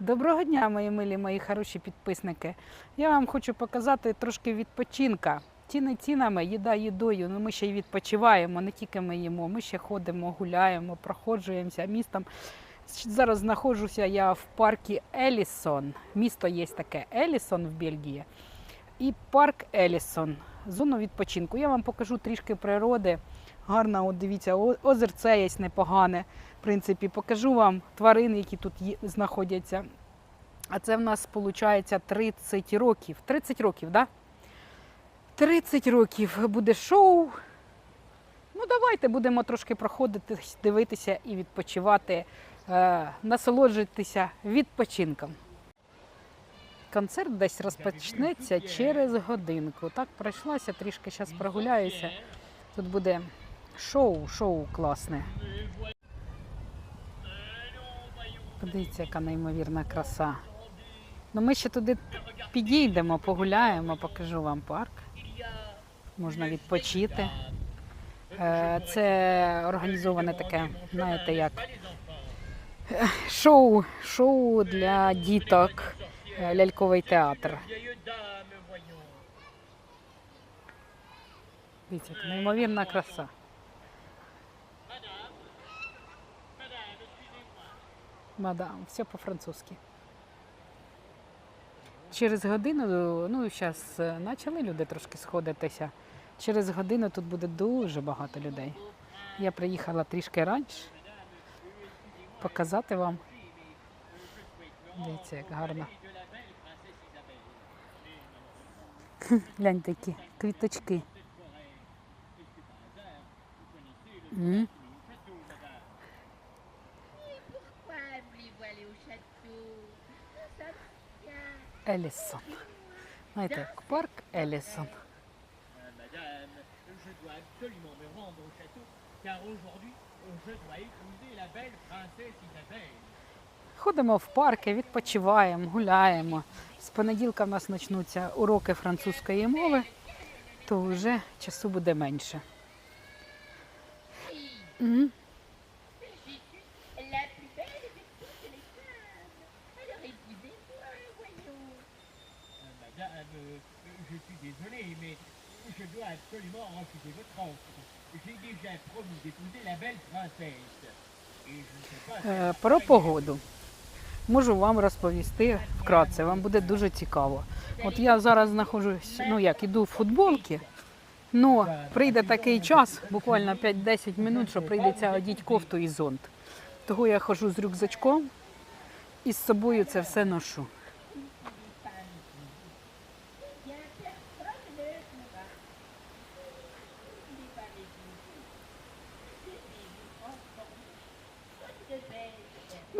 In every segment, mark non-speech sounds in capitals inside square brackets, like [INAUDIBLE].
Доброго дня, мої милі, мої хороші підписники. Я вам хочу показати трошки відпочинка. Ціни цінами, їда їдою. Ну ми ще й відпочиваємо, не тільки ми їмо. Ми ще ходимо, гуляємо, проходжуємося містом. Зараз знаходжуся я в парку Елісон. Місто є таке Елісон в Бельгії. І парк Елісон. Зону відпочинку. Я вам покажу трішки природи. Гарна, от дивіться, озерце є непогане. Принципі, покажу вам тварин, які тут знаходяться. А це в нас виходить 30 років. 30 років, так? Да? 30 років буде шоу. Ну, давайте будемо трошки проходити, дивитися і відпочивати, е, насолоджуватися відпочинком. Концерт десь розпочнеться через годинку. Так, пройшлася, трішки зараз прогуляюся. Тут буде шоу, шоу класне. Подивіться, яка неймовірна краса. Ну, ми ще туди підійдемо, погуляємо, покажу вам парк. Можна відпочити. Е, Це організоване таке, знаєте, як е, шоу, шоу для діток, е, ляльковий театр. Дивіться, неймовірна краса. Мадам, все по-французьки. Через годину, ну зараз почали люди трошки сходитися. Через годину тут буде дуже багато людей. Я приїхала трішки раніше показати вам. Дивіться, як гарно. [LAUGHS] Гляньте які квіточки. М. Pourquoi Елісон. Знаєте, парк Елісон. Ходимо в парки, відпочиваємо, гуляємо. З понеділка в нас почнуться уроки французької мови, то вже часу буде менше. М. je suis désolé, mais je dois absolument refuser votre offre. J'ai déjà promis d'épouser la belle princesse. Про погоду. Можу вам розповісти вкратце, вам буде дуже цікаво. От я зараз знаходжусь, ну як, іду в футболці, ну прийде такий час, буквально 5-10 минут, що прийдеться одіти кофту і зонт. Того я ходжу з рюкзачком і з собою це все ношу.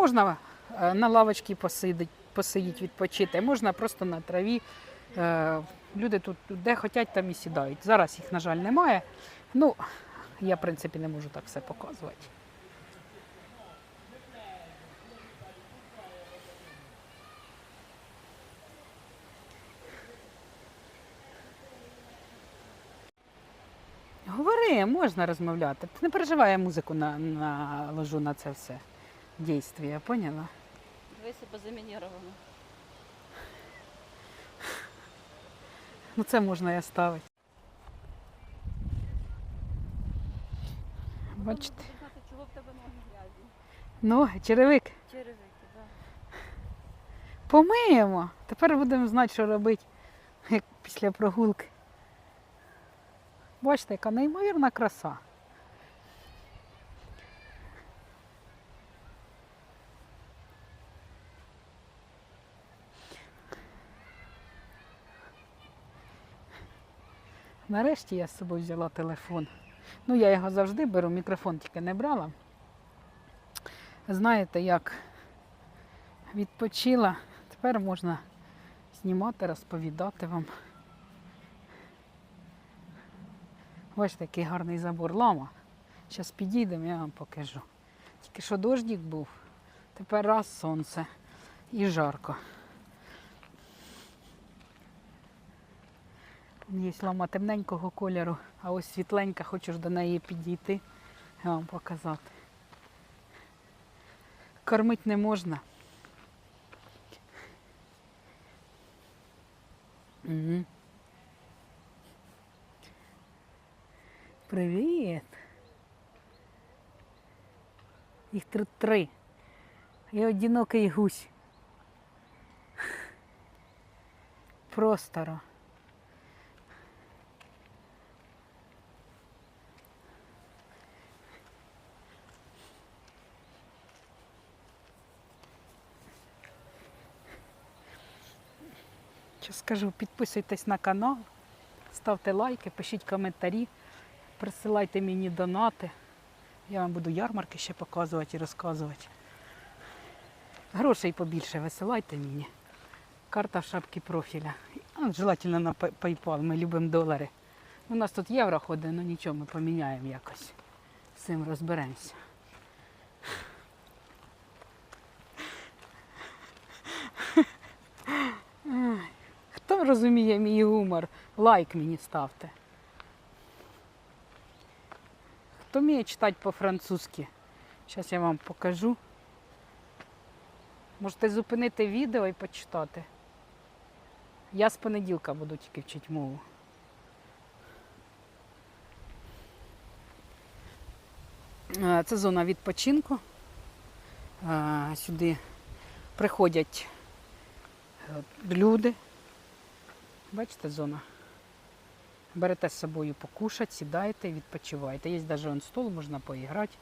Можна е, на лавочці посидіти, посидіти, відпочити, можна просто на траві. Е, Люди тут де хочуть, там і сідають. Зараз їх, на жаль, немає. Ну, я, в принципі, не можу так все показувати. Говори, можна розмовляти. Ти не переживай, я музику на, наложу на це все дійствие, поняла? Висипа замініровано. Ну це можна і оставити. Бачите, чого в тебе ноги грязні. ноги, черевик. Черевики, так. Помиємо. Тепер будемо знати, що робити як після прогулки. Бачите, яка неймовірна краса. Нарешті я з собою взяла телефон. Ну, я його завжди беру, мікрофон тільки не брала. Знаєте, як відпочила, тепер можна знімати, розповідати вам. Бачите, який гарний забор лама. Зараз підійдемо, я вам покажу. Тільки що дождик був, тепер раз сонце і жарко. Є лама темненького кольору, а ось світленька, хочеш до неї підійти, і вам показати. Кормить не можна. Угу. Привіт! Їх тут три. І одинокий гусь. Просторо. Що скажу, підписуйтесь на канал, ставте лайки, пишіть коментарі, присилайте мені донати. Я вам буду ярмарки ще показувати і розказувати. Грошей побільше висилайте мені. Карта в шапці профіля. Желательно на PayPal, ми любимо долари. У нас тут євро ходить, ну нічого, ми поміняємо якось. З цим розберемося. Розуміє мій гумор? Лайк мені ставте. Хто вміє читати по-французьки? Зараз я вам покажу. Можете зупинити відео і почитати. Я з понеділка буду тільки вчити мову. Це зона відпочинку. Сюди приходять е, люди. Бачите, зона. Берете з собою покушати, сідаєте і відпочиваєте. Є навіть он стол, можна поіграти.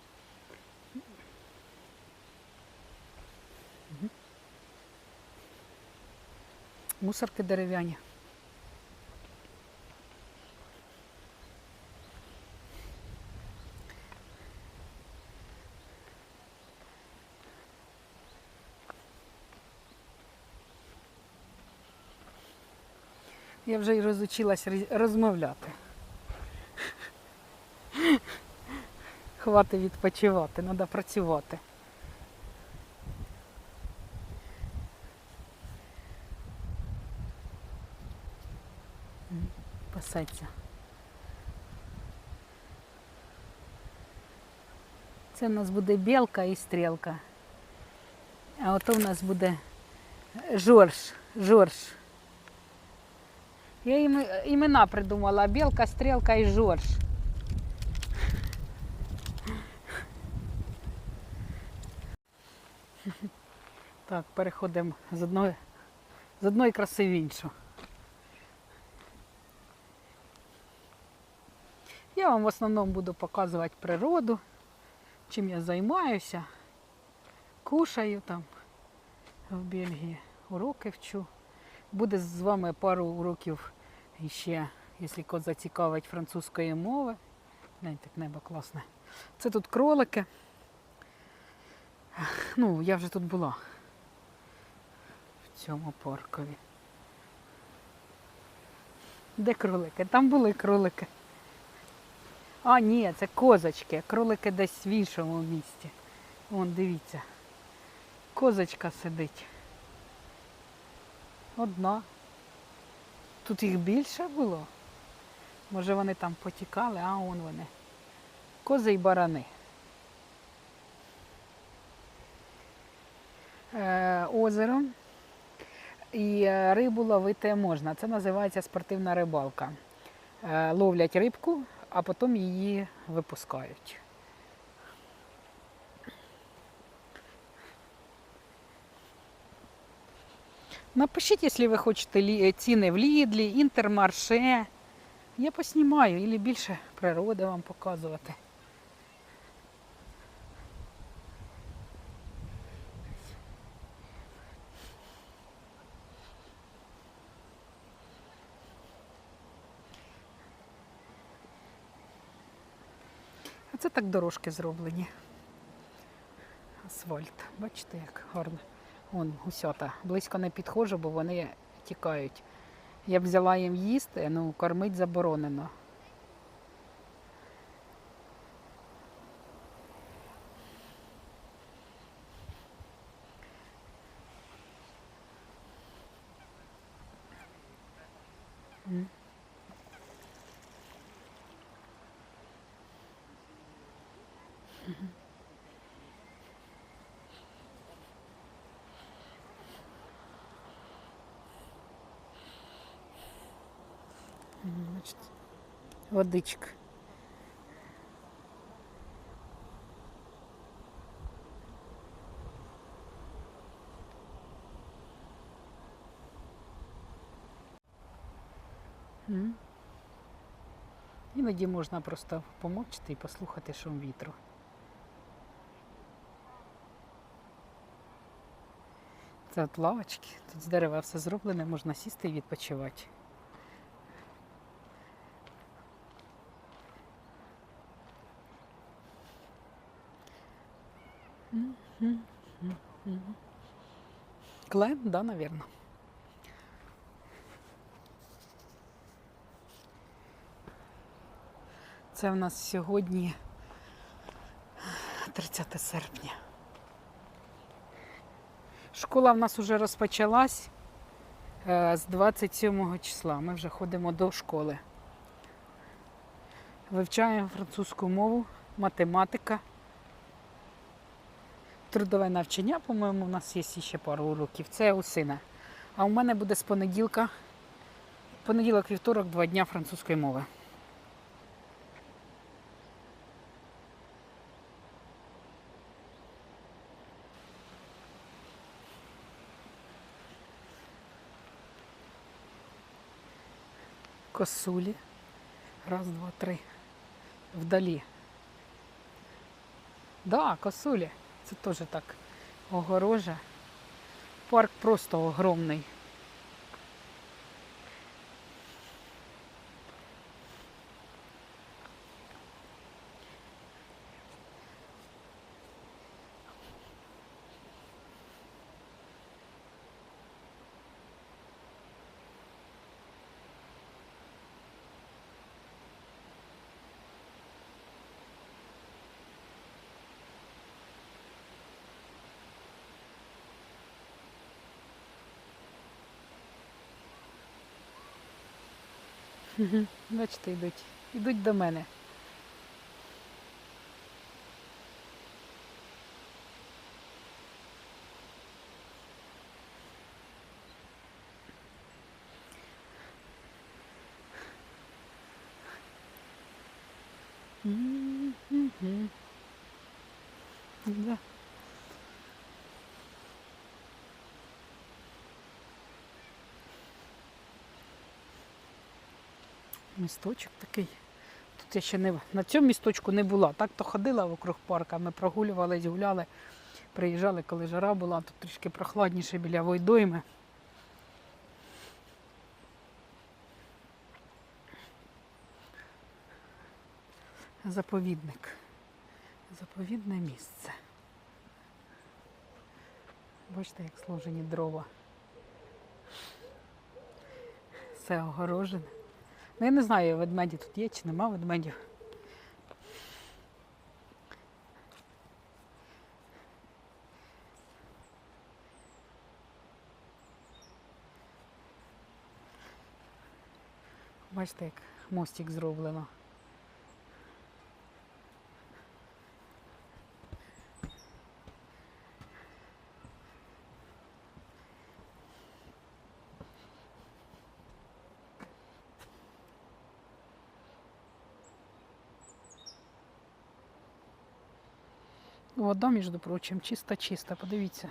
Мусорки дерев'яні. Я вже й розучилась розмовляти. Хвати відпочивати, треба працювати. Пасеться. Це в нас буде білка і стрілка. А ото в нас буде Жорж. Жорж. Я їм імена придумала. Білка, стрілка і Жорж. Так, переходимо з одної, з одної краси в іншу. Я вам в основному буду показувати природу, чим я займаюся, кушаю там в Бельгії, уроки вчу. Буде з вами пару уроків іще, якщо кот зацікавить французької мови. Гляньте, як небо класне. Це тут кролики. Ну, я вже тут була в цьому паркові. Де кролики? Там були кролики. А, ні, це козочки. Кролики десь в іншому місці. Вон, дивіться. Козочка сидить. Одна. Тут їх більше було. Може вони там потікали, а он вони. Кози й барани. Е, озеро. І е, рибу ловити можна. Це називається спортивна рибалка. Е, ловлять рибку, а потім її випускають. Напишіть, якщо ви хочете ціни в Лідлі, Інтермарше. Я поснімаю, або більше природи вам показувати. А це так дорожки зроблені. Асфальт. Бачите, як гарно. Вон гусята. Близько не підходжу, бо вони тікають. Я б взяла їм їсти, ну кормить заборонено. М. Бачите? Водичка. Іноді можна просто помовчати і послухати шум вітру. Це от лавочки, тут з дерева все зроблене, можна сісти і відпочивати. Клен, да, наверное. Це в нас сьогодні 30 серпня. Школа в нас вже розпочалась е, з 27 числа. Ми вже ходимо до школи. Вивчаємо французьку мову, математика, трудове навчання, по-моєму, у нас є ще пару уроків. Це у сина. А у мене буде з понеділка, понеділок, вівторок, два дня французької мови. Косулі. Раз, два, три. Вдалі. Да, косулі. Це теж так. Огорожа. Парк просто огромний. Мгм. [LAUGHS] Бачите, йдуть. Йдуть до мене. Мгм. Да. Місточок такий. Тут я ще не на цьому місточку не була. Так то ходила вокруг парка. Ми прогулювались, гуляли, приїжджали, коли жара була, тут трішки прохладніше біля Войдойми. Заповідник. Заповідне місце. Бачите, як сложені дрова. Все огорожене. Ну, я не знаю, ведмеді тут є чи нема ведмедів. Бачите, як мостик зроблено. Вода, між прочим, чиста-чиста, подивіться.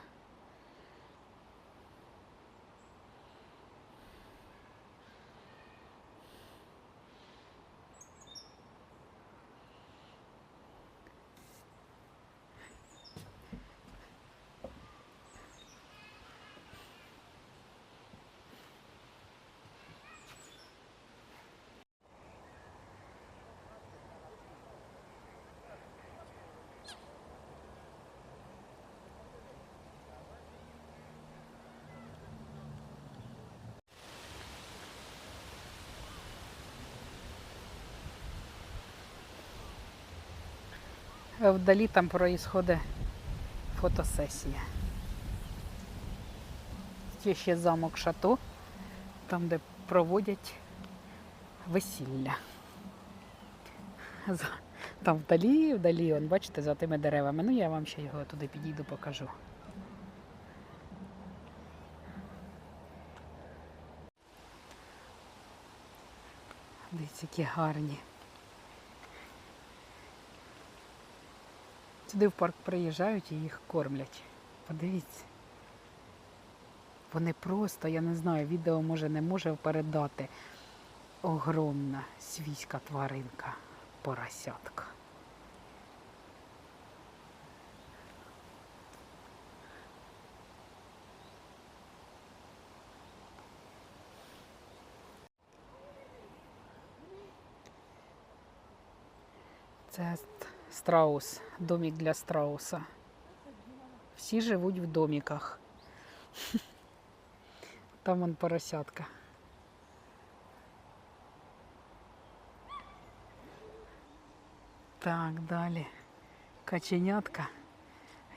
Вдалі там проїсходить фотосесія. Є ще замок Шато, там, де проводять весілля. Там вдалі, вдалі, он, бачите, за тими деревами. Ну я вам ще його туди підійду, покажу. Дивіться, які гарні. Сюди в парк приїжджають і їх кормлять. Подивіться. Вони просто, я не знаю, відео може не може передати. Огромна свійська тваринка, поросятка. Це страус, домик для страуса. Всі живуть в доміках. [LAUGHS] Там вон поросятка. Так, далі. Каченятка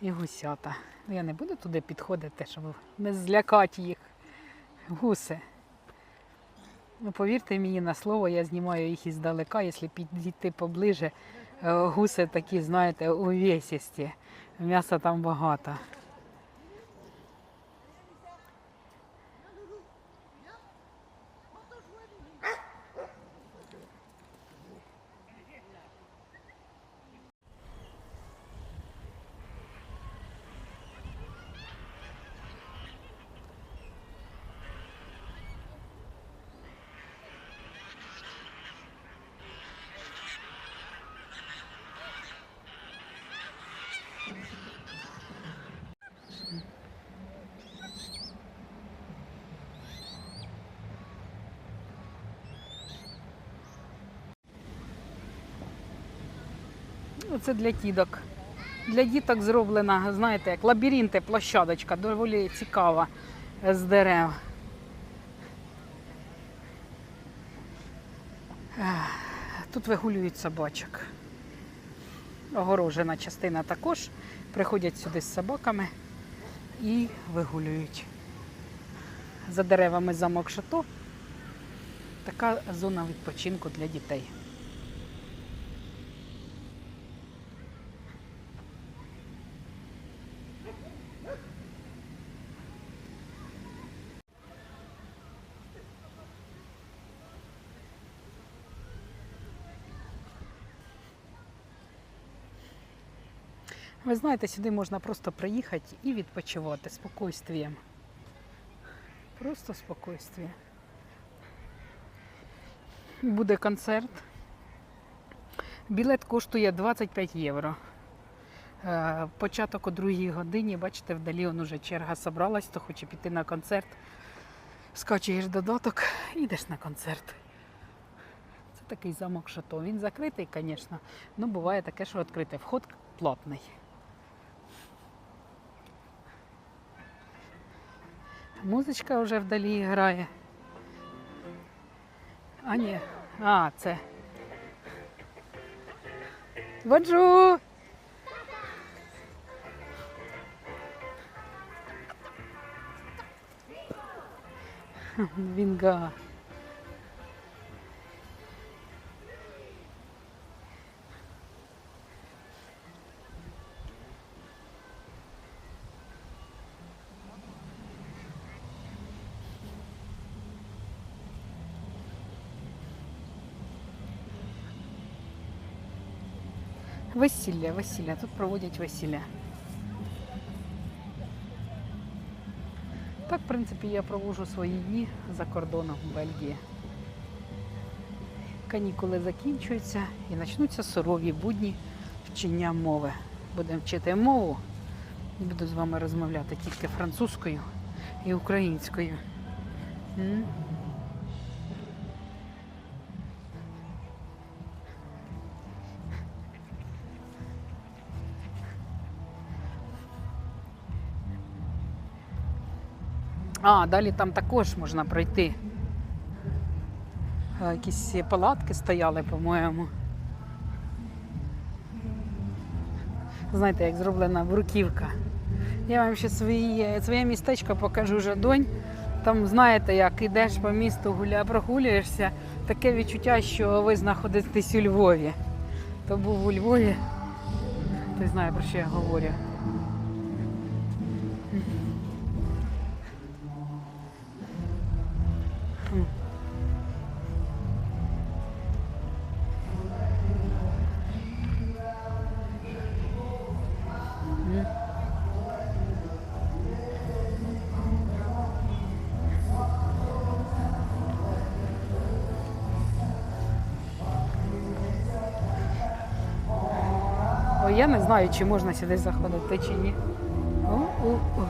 і гусята. Я не буду туди підходити, щоб не злякати їх. Гуси. Ну, повірте мені на слово, я знімаю їх іздалека, якщо підійти поближе. Е, Гуси такі, знаєте, увесісті. М'яса там багато. Ну, Це для діток. Для діток зроблена, знаєте, як лабіринти, площадочка, доволі цікава з дерев. Тут вигулюють собачок. Огорожена частина також. Приходять сюди з собаками і вигулюють. За деревами замок шато. Така зона відпочинку для дітей. Ви знаєте, сюди можна просто приїхати і відпочивати спокійствієм. Просто спокійствіє. Буде концерт. Білет коштує 25 євро. Е, Початок о другій годині, бачите, вдалі он уже черга собралась, хто хоче піти на концерт. Скачуєш додаток йдеш на концерт. Це такий замок шато. Він закритий, звісно, але буває таке, що відкритий. Вход платний. Музичка вже вдалі грає. А ні. А, це. Баджу! Вінга. Весілля, весілля. Тут проводять весілля. Так, в принципі, я проводжу свої дні за кордоном в Бельгії. Канікули закінчуються і почнуться сурові будні вчення мови. Будемо вчити мову і буду з вами розмовляти тільки французькою і українською. А, далі там також можна пройти. Якісь палатки стояли, по-моєму. Знаєте, як зроблена бруківка. Я вам ще свої, своє містечко покажу Жадонь. Там, знаєте, як ідеш по місту, гуля, прогулюєшся, таке відчуття, що ви знаходитесь у Львові. То був у Львові, ти знає, про що я говорю. знаю, чи можна сюди заходити, чи ні. О, о, о.